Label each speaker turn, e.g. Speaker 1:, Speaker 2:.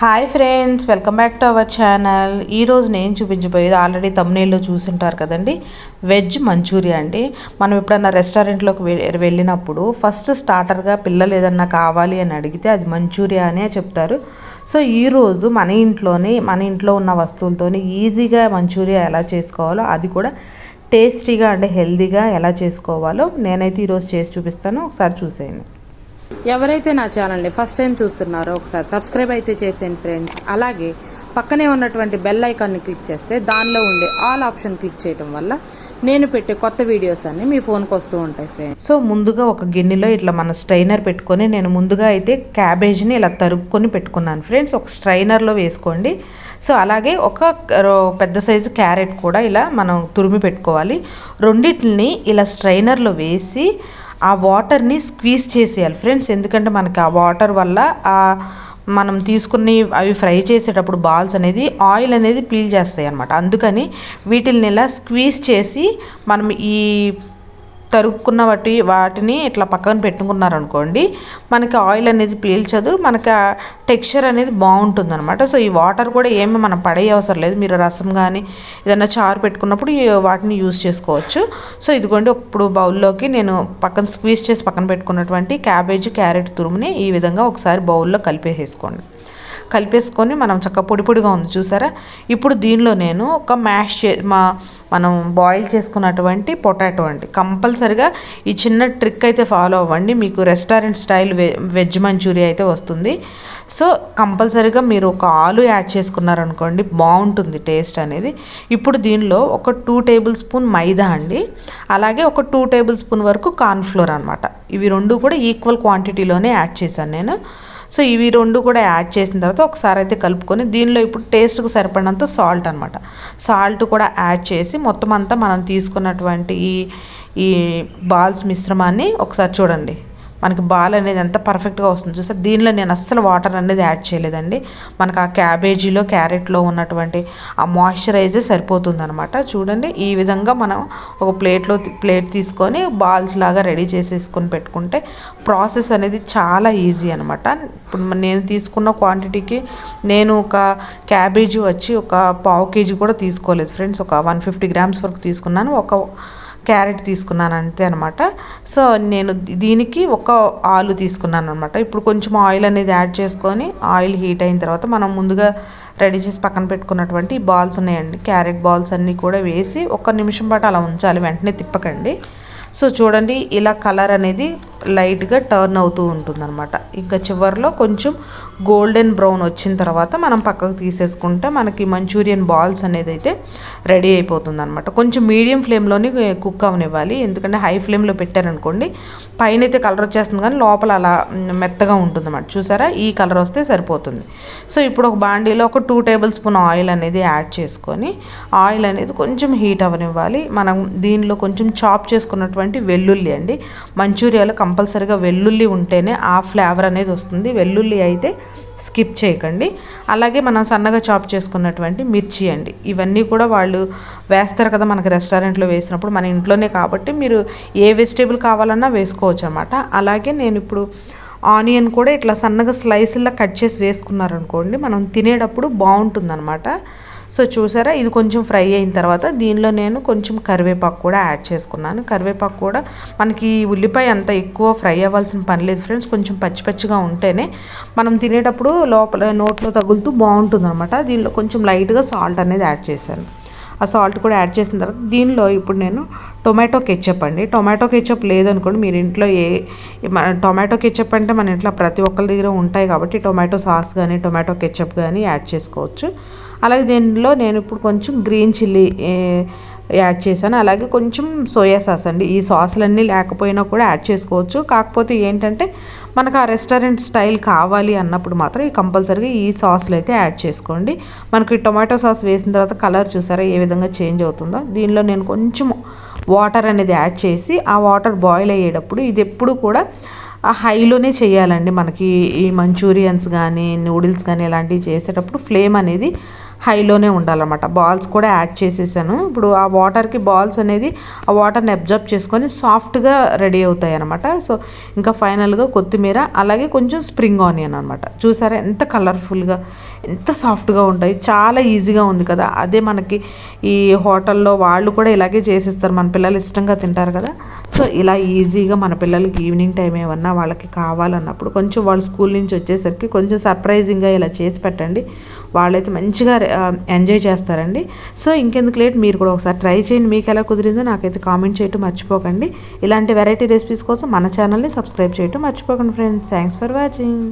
Speaker 1: Hi friends welcome back to our channel. ఈరోజు నేను చూపించబోయేది already తమ్నేల్లో చూసుంటారు కదండి. వెజ్ మంచూరియా అండి. మనం ఎప్పుడన్నా రెస్టారెంట్లోకి వెళ్ళినప్పుడు ఫస్ట్ స్టార్టర్గా పిల్లలు ఏదన్నా కావాలి అని అడిగితే అది మంచూరియా అనే చెప్తారు. సో ఈరోజు మన ఇంట్లోనే మన ఇంట్లో ఉన్న వస్తువులతోనే ఈజీగా మంచూరియా ఎలా చేసుకోవాలో అది కూడా టేస్టీగా అంటే హెల్దీగా ఎలా చేసుకోవాలో నేనైతే ఈరోజు చేసి చూపిస్తాను. ఒకసారి చూసేయండి.
Speaker 2: ఎవరైతే నా ఛానల్ని ఫస్ట్ టైం చూస్తున్నారో ఒకసారి సబ్స్క్రైబ్ అయితే చేసేయండి ఫ్రెండ్స్. అలాగే పక్కనే ఉన్నటువంటి బెల్ ఐకాన్ని క్లిక్ చేస్తే దానిలో ఉండే ఆల్ ఆప్షన్ క్లిక్ చేయడం వల్ల నేను పెట్టే కొత్త వీడియోస్ అన్ని మీ ఫోన్కి వస్తూ ఉంటాయి ఫ్రెండ్స్
Speaker 1: సో ముందుగా ఒక గిన్నెలో ఇట్లా మన స్ట్రైనర్ పెట్టుకొని నేను ముందుగా అయితే క్యాబేజ్ని ఇలా తరుక్కొని పెట్టుకున్నాను ఫ్రెండ్స్ ఒక స్ట్రైనర్లో వేసుకోండి. సో అలాగే ఒక పెద్ద సైజు క్యారెట్ కూడా ఇలా మనం తురిమి పెట్టుకోవాలి. రెండింటిని ఇలా స్ట్రైనర్లో వేసి ఆ వాటర్ని స్క్వీజ్ చేసేయాలి ఫ్రెండ్స్ ఎందుకంటే మనకి ఆ వాటర్ వల్ల మనం తీసుకుని అవి ఫ్రై చేసేటప్పుడు బాల్స్ అనేది ఆయిల్ అనేది పీల్ చేస్తాయి అనమాట అందుకని వీటిల్ని ఇలా స్క్వీజ్ చేసి మనం ఈ తరుక్కున్న వాటి వాటిని ఇట్లా పక్కన పెట్టుకున్నారనుకోండి మనకి ఆయిల్ అనేది పీల్చదు మనకి ఆ టెక్స్చర్ అనేది బాగుంటుంది అనమాట సో ఈ వాటర్ కూడా ఏమి మనం పడే అవసరం లేదు. మీరు రసం కానీ ఏదైనా చారు పెట్టుకున్నప్పుడు వాటిని యూస్ చేసుకోవచ్చు. సో ఇదిగోండి ఇప్పుడు బౌల్లోకి నేను పక్కన స్క్వీజ్ చేసి పక్కన పెట్టుకున్నటువంటి క్యాబేజ్ క్యారెట్ తురుముని ఈ విధంగా ఒకసారి బౌల్లో కలిపేసేసుకోండి. కలిపేసుకొని మనం చక్కగా పొడి పొడిగా ఉంది చూసారా? ఇప్పుడు దీనిలో నేను ఒక మ్యాష్ చే మా మనం బాయిల్ చేసుకున్నటువంటి పొటాటో అండి. కంపల్సరిగా ఈ చిన్న ట్రిక్ అయితే ఫాలో అవ్వండి. మీకు రెస్టారెంట్ స్టైల్ వె వెజ్ మంచూరియా అయితే వస్తుంది. సో కంపల్సరిగా మీరు ఒక ఆలు యాడ్ చేసుకున్నారనుకోండి బాగుంటుంది టేస్ట్ అనేది. ఇప్పుడు దీనిలో ఒక టూ టేబుల్ స్పూన్ మైదా అండి. అలాగే ఒక టూ టేబుల్ స్పూన్ వరకు కార్న్ఫ్లోర్ అనమాట ఇవి రెండు కూడా ఈక్వల్ క్వాంటిటీలోనే యాడ్ చేశాను నేను. సో ఇవి రెండు కూడా యాడ్ చేసిన తర్వాత ఒకసారి అయితే కలుపుకొని దీనిలో ఇప్పుడు టేస్ట్కి సరిపడినంత సాల్ట్ అనమాట సాల్ట్ కూడా యాడ్ చేసి మొత్తం అంతా మనం తీసుకున్నటువంటి ఈ ఈ బాల్స్ మిశ్రమాన్ని ఒకసారి చూడండి. మనకి బాల్ అనేది ఎంత పర్ఫెక్ట్గా వస్తుంది చూసారు దీనిలో నేను అస్సలు వాటర్ అనేది యాడ్ చేయలేదండి. మనకు ఆ క్యాబేజీలో క్యారెట్లో ఉన్నటువంటి ఆ మాయిశ్చరైజే సరిపోతుంది అనమాట చూడండి ఈ విధంగా మనం ఒక ప్లేట్లో ప్లేట్ తీసుకొని బాల్స్ లాగా రెడీ చేసేసుకొని పెట్టుకుంటే ప్రాసెస్ అనేది చాలా ఈజీ అనమాట ఇప్పుడు నేను తీసుకున్న క్వాంటిటీకి నేను ఒక క్యాబేజీ వచ్చి ఒక పావు కేజీ కూడా తీసుకోలేదు. ఫ్రెండ్స్ ఒక వన్ ఫిఫ్టీ గ్రామ్స్ వరకు తీసుకున్నాను. ఒక క్యారెట్ తీసుకున్నాను అంతే అనమాట సో నేను దీనికి ఒక ఆలు తీసుకున్నాను అనమాట ఇప్పుడు కొంచెం ఆయిల్ అనేది యాడ్ చేసుకొని ఆయిల్ హీట్ అయిన తర్వాత మనం ముందుగా రెడీ చేసి పక్కన పెట్టుకున్నటువంటి బాల్స్ ఉన్నాయండి. క్యారెట్ బాల్స్ అన్నీ కూడా వేసి ఒక నిమిషం పాటు అలా ఉంచాలి. వెంటనే తిప్పకండి. సో చూడండి ఇలా కలర్ అనేది లైట్గా టర్న్ అవుతూ ఉంటుందన్నమాట. ఇంకా చివరిలో కొంచెం గోల్డెన్ బ్రౌన్ వచ్చిన తర్వాత మనం పక్కకు తీసేసుకుంటే మనకి మంచూరియన్ బాల్స్ అనేది అయితే రెడీ అయిపోతుంది అనమాట కొంచెం మీడియం ఫ్లేమ్లోనే కుక్ అవనివ్వాలి. ఎందుకంటే హై ఫ్లేమ్లో పెట్టారనుకోండి పైన అయితే కలర్ వచ్చేస్తుంది కానీ లోపల అలా మెత్తగా ఉంటుంది అన్నమాట చూసారా? ఈ కలర్ వస్తే సరిపోతుంది. సో ఇప్పుడు ఒక బాండీలో ఒక టూ టేబుల్ స్పూన్ ఆయిల్ అనేది యాడ్ చేసుకొని ఆయిల్ అనేది కొంచెం హీట్ అవనివ్వాలి. మనం దీనిలో కొంచెం చాప్ చేసుకున్నటువంటి వెల్లుల్లి అండి మంచూరియాలో కంపల్సరిగా వెల్లుల్లి ఉంటేనే ఆ ఫ్లేవర్ అనేది వస్తుంది. వెల్లుల్లి అయితే స్కిప్ చేయకండి. అలాగే మనం సన్నగా చాప్ చేసుకున్నటువంటి మిర్చి అండి. ఇవన్నీ కూడా వాళ్ళు వేస్తారు కదా మనకి రెస్టారెంట్లో వేసినప్పుడు మన ఇంట్లోనే కాబట్టి మీరు ఏ వెజిటేబుల్ కావాలన్నా వేసుకోవచ్చు అనమాట అలాగే నేను ఇప్పుడు ఆనియన్ కూడా ఇట్లా సన్నగా స్లైస్లా కట్ చేసి వేసుకున్నారనుకోండి మనం తినేటప్పుడు బాగుంటుందన్నమాట. సో చూసారా? ఇది కొంచెం ఫ్రై అయిన తర్వాత దీనిలో నేను కొంచెం కరివేపాకు కూడా యాడ్ చేసుకున్నాను. కరివేపాకు కూడా మనకి ఉల్లిపాయ అంత ఎక్కువ ఫ్రై అవ్వాల్సిన పని లేదు ఫ్రెండ్స్. కొంచెం పచ్చి పచ్చిగా ఉంటేనే మనం తినేటప్పుడు లోపల నోట్లో తగులుతూ బాగుంటుంది అనమాట దీనిలో కొంచెం లైట్గా సాల్ట్ అనేది యాడ్ చేశాను. ఆ సాల్ట్ కూడా యాడ్ చేసిన తర్వాత దీనిలో ఇప్పుడు నేను టొమాటో కెచ్చప్ అండి. టొమాటో కెచ్చప్ లేదనుకోండి మీరు ఇంట్లో ఏ టొమాటో కెచ్చప్ అంటే మన ఇంట్లో ప్రతి ఒక్కరి దగ్గర ఉంటాయి కాబట్టి టొమాటో సాస్ కానీ టొమాటో కెచ్చప్ కానీ యాడ్ చేసుకోవచ్చు. అలాగే దీనిలో నేను ఇప్పుడు కొంచెం గ్రీన్ చిల్లీ యాడ్ చేశాను. అలాగే కొంచెం సోయా సాస్ అండి. ఈ సాసులన్నీ లేకపోయినా కూడా యాడ్ చేసుకోవచ్చు. కాకపోతే ఏంటంటే మనకు ఆ రెస్టారెంట్ స్టైల్ కావాలి అన్నప్పుడు మాత్రం ఈ కంపల్సరీగా ఈ సాస్లు అయితే యాడ్ చేసుకోండి. మనకి టొమాటో సాస్ వేసిన తర్వాత కలర్ చూసారా ఏ విధంగా చేంజ్ అవుతుందో? దీనిలో నేను కొంచెం వాటర్ అనేది యాడ్ చేసి ఆ వాటర్ బాయిల్ అయ్యేటప్పుడు ఇది ఎప్పుడు కూడా ఆ హైలోనే చేయాలండి. మనకి ఈ మంచూరియన్స్ కానీ నూడిల్స్ కానీ ఇలాంటివి చేసేటప్పుడు ఫ్లేమ్ అనేది హైలోనే ఉండాలన్నమాట. బాల్స్ కూడా యాడ్ చేసేసాను. ఇప్పుడు ఆ వాటర్కి బాల్స్ అనేది ఆ వాటర్ని అబ్జర్బ్ చేసుకొని సాఫ్ట్గా రెడీ అవుతాయి అనమాట సో ఇంకా ఫైనల్గా కొత్తిమీర అలాగే కొంచెం స్ప్రింగ్ ఆనియన్ అనమాట చూసారా ఎంత కలర్ఫుల్గా ఎంత సాఫ్ట్గా ఉంటాయి. చాలా ఈజీగా ఉంది కదా. అదే మనకి ఈ హోటల్లో వాళ్ళు కూడా ఇలాగే చేసిస్తారు. మన పిల్లలు ఇష్టంగా తింటారు కదా. సో ఇలా ఈజీగా మన పిల్లలకి ఈవినింగ్ టైం ఏమన్నా వాళ్ళకి కావాలన్నప్పుడు కొంచెం వాళ్ళు స్కూల్ నుంచి వచ్చేసరికి కొంచెం సర్ప్రైజింగ్గా ఇలా చేసి పెట్టండి. వాళ్ళైతే మంచిగా Um, ఎంజాయ్ చేస్తారండి. సో ఇంకెందుకు లేట్ మీరు కూడా ఒకసారి ట్రై చేయండి. మీకు ఎలా కుదిరిందో నాకైతే కామెంట్ చేయటం మర్చిపోకండి. ఇలాంటి వెరైటీ రెసిపీస్ కోసం మన ఛానల్ని సబ్స్క్రైబ్ చేయటం మర్చిపోకండి ఫ్రెండ్స్ థ్యాంక్స్ ఫర్ వాచింగ్